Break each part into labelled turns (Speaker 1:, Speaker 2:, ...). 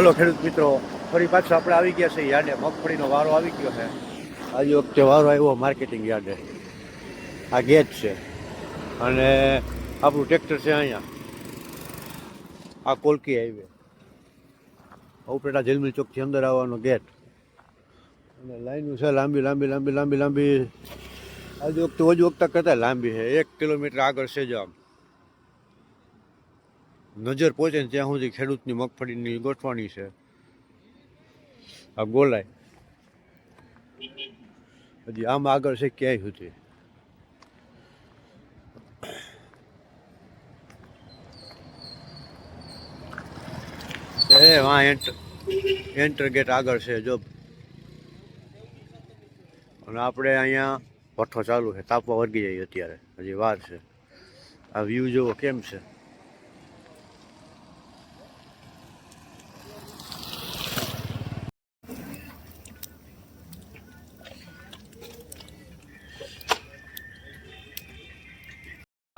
Speaker 1: હાલો ખેડૂત મિત્રો, ફરી પાછું આપણે આવી ગયા છે યાર્ડે. મગફળીનો વારો આવી ગયો છે. આજે વખતે વારો આવ્યો માર્કેટિંગ યાર્ડે. આ ગેટ છે. અને આપણું ટ્રેક્ટર છે અહીંયા. આ કોલકી હાઈવે. ઉપરેટા જેલમિલ ચોકથી અંદર આવવાનો ગેટ. અને લાઈનું છે લાંબી લાંબી લાંબી લાંબી લાંબી. આજે વખતે ઓજ વખતા કરતાં લાંબી છે. એક કિલોમીટર આગળ છે જ આમ. નજર પહોંચે ને ત્યાં સુધી ખેડૂતની મગફળીની ગોઠવાણી છે. આ ગોલાય. હજી આમ આગળ છે ક્યાંય સુધી. એ વાં એન્ટર એન્ટર ગેટ આગળ છે, જો. અને આપણે અહીંયા ભઠ્ઠો ચાલુ છે, તાપવા વર્ગી જાય અત્યારે. હજી વાર છે. આ વ્યૂ જોવો કેમ છે?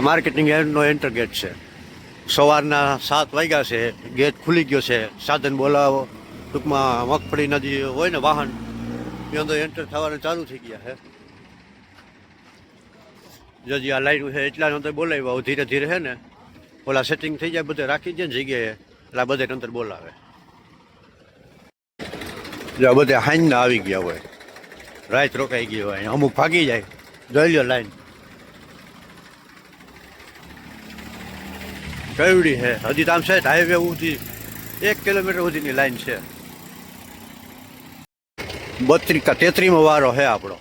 Speaker 1: માર્કેટિંગ એન્ડનો એન્ટર ગેટ છે. સવારના સાત વાગ્યા છે, ગેટ ખુલી ગયો છે, સાધન બોલાવો. ટૂંકમાં મગફળી નદી હોય ને વાહન એ અંદર એન્ટર થવાના ચાલુ થઈ ગયા છે. જજી આ લાઈન છે, એટલા અંદર બોલાવ્યા ધીરે ધીરે છે ને, ઓલા સેટિંગ થઈ જાય, બધે રાખી દે ને જગ્યાએ, એટલે બધે અંદર બોલાવે. જો બધે હાઈના આવી ગયા હોય, રાત રોકાઈ ગઈ હોય, અમુક ભાગી જાય, જોઈ લ્યો લાઈન કવડી છે હજી તો આમ છે હાઈવે સુધી એક કિલોમીટર સુધીની લાઈન છે. બત્રીસ કા તેત્રીમો વારો છે આપણો.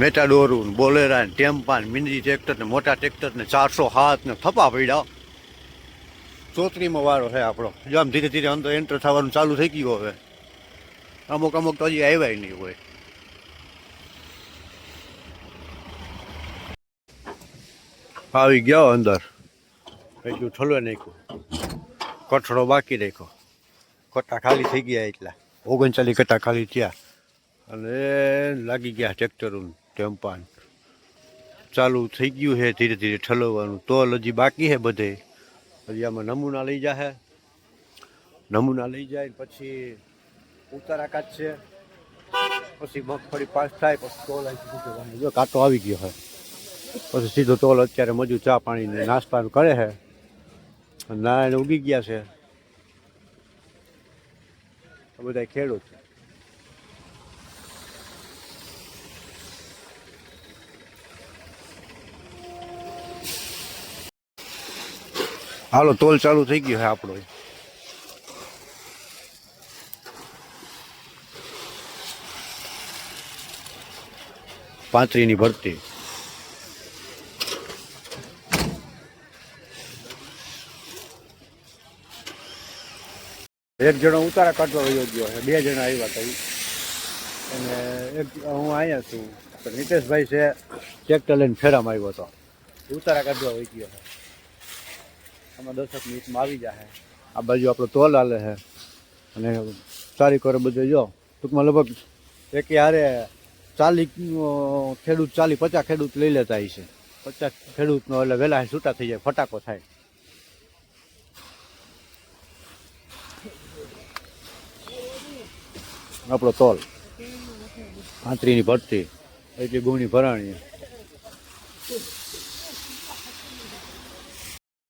Speaker 1: મેટાડોરું બોલેરા ટેમ્પાન મિની ટ્રેક્ટર ને મોટા ટ્રેક્ટર ને ચારસો હાથ ને થપા પડ્યા. ચોત્રીમો વારો છે આપણો. જો આમ ધીરે ધીરે અંદર એન્ટર થવાનું ચાલુ થઈ ગયું હવે. અમુક અમુક તો હજી આવ્યા નહીં હોય. આવી ગયો અંદર. એટલું ઠલવે નાખ્યું. કઠડો બાકી રાખ્યો. કટ્ટા ખાલી થઈ ગયા એટલા. ઓગણચાલીસ કટ્ટા ખાલી થયા. અને લાગી ગયા ટ્રેક્ટરું ટેમ્પાન. ચાલુ થઈ ગયું છે ધીરે ધીરે ઠલવવાનું. તોલ હજી બાકી છે બધે. હજી આમાં નમૂના લઈ જાય નમૂના લઈ જાય પછી ઉતારા કાઢશે. પછી મગફળી પાસ થાય, પછી તોલ કાંટો આવી ગયો હોય. પછી સીધો ટોલ અત્યારે મજૂર ચા પાણીને નાસ્તાનું કરે છે. ના, એને ઉગી ગયા છે. બધા ખેડૂત હાલો, ટોલ ચાલુ થઈ ગયો છે આપણો. પાંત્રીની ભરતી. એક જણો ઉતારા કાઢવા વયો ગયો છે. બે જણા આવ્યા હતા અને એક હું અહીંયા છું. તો નીતેશભાઈ છે, ટ્રેક્ટર લઈને ફેરામાં આવ્યો હતો. ઉતારા કાઢવા વહી ગયો છે. આમાં દસક મિનિટમાં આવી જાય આ બાજુ આપણો તોલ હાલે છે અને સારી કરે બધે જો, ટૂંકમાં લગભગ એક હારે ચાલી ખેડૂત ચાલી પચાસ ખેડૂત લઈ લેતા છે પચાસ ખેડૂતનો એટલે વહેલા છૂટા થઈ જાય, ફટાકો થાય. આપણો તોલ. આંતરીની ભરતી એટલી ગુણી ભરાણી.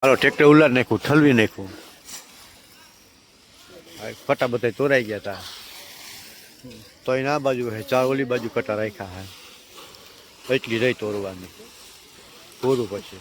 Speaker 1: હાલો, ટ્રેક્ટર ઉલાર નાખ્યું, ઠલવી નાખ્યું. કટા બધા તોરાઈ ગયા હતા તો એના બાજુ હે ચાર ઓલી બાજુ કટા રાખ્યા હે. એટલી રહી તોરવાની. તોરું પછી.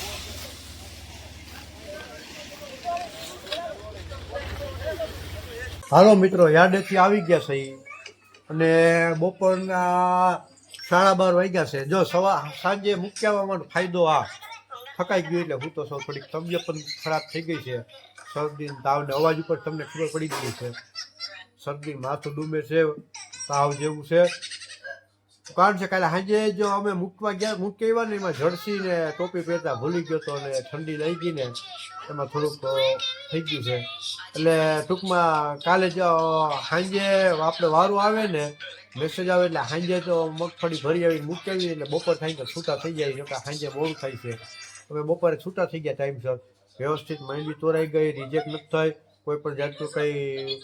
Speaker 1: હાલો મિત્રો યાર્ડેથી આવી ગયા છે અને બપોરના સાડા બાર વાગ્યા છે. જો સવા, સાંજે મૂક્યામાં ફાયદો આ. થકાઈ ગયું એટલે હું તો સૌ થોડીક તબિયત પણ ખરાબ થઈ ગઈ છે. શરદી તાવને અવાજ ઉપર તમને ખબર પડી ગઈ છે. શરદી માથું ડૂમે છે, તાવ જેવું છે. કારણ છે, કાલે સાંજે જો અમે મૂકવા ગયા મૂકી આવ્યા ને એમાં જળસી ને ટોપી પહેરતા ભૂલી ગયો તો અને ઠંડી લઈ ગઈ ને એમાં થોડુંક થઈ ગયું છે. એટલે ટૂંકમાં કાલે જો સાંજે આપણે વારું આવે ને મેસેજ આવે એટલે સાંજે તો મગફળી ભરી આવી મૂકી એટલે બપોર થાય તો છૂટા થઈ જાય કે સાંજે બહુ થાય છે. અમે બપોરે છૂટા થઈ ગયા ટાઈમસર વ્યવસ્થિત માંડવી તોરાઈ ગઈ રિજેક્ટ નથી થઈ કોઈ પણ જાતનું કંઈ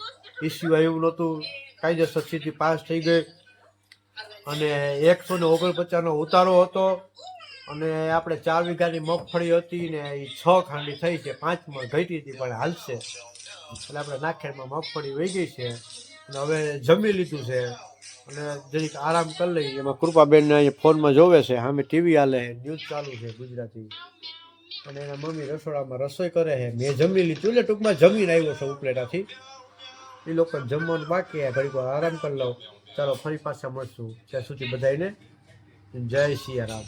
Speaker 1: ઇસ્યુ આવ્યું નહોતું. કાયદેસર સ્થિતિ પાસ થઈ ગઈ. અને એકસો ને ઓગણપચાસનો ઉતારો હતો અને આપણે ચાર વીઘાની મગફળી હતી ને એ છ ખાંડી થઈ છે, પાંચમાં ઘટી હતી, પણ હાલશે. એટલે આપણે નાખેડમાં મગફળી વહી ગઈ છે અને હવે જમી લીધું છે. અને જરીક આરામ કરી લઈએ. એમાં કૃપાબેન ફોનમાં જોવે છે સામે ટીવી હાલે, ન્યૂઝ ચાલુ છે ગુજરાતી. અને એના મમ્મી રસોડામાં રસોઈ કરે છે. મેં જમી લીધું, એટલે ટૂંકમાં જમીને આવ્યો છે ઉપલેટાથી. એ લોકો જમવાનું બાકી ઘડીક આરામ કરી લઉં. ચાલો ફરી પાછા મળશું. ત્યાં સુધી બધાને જય સિયારામ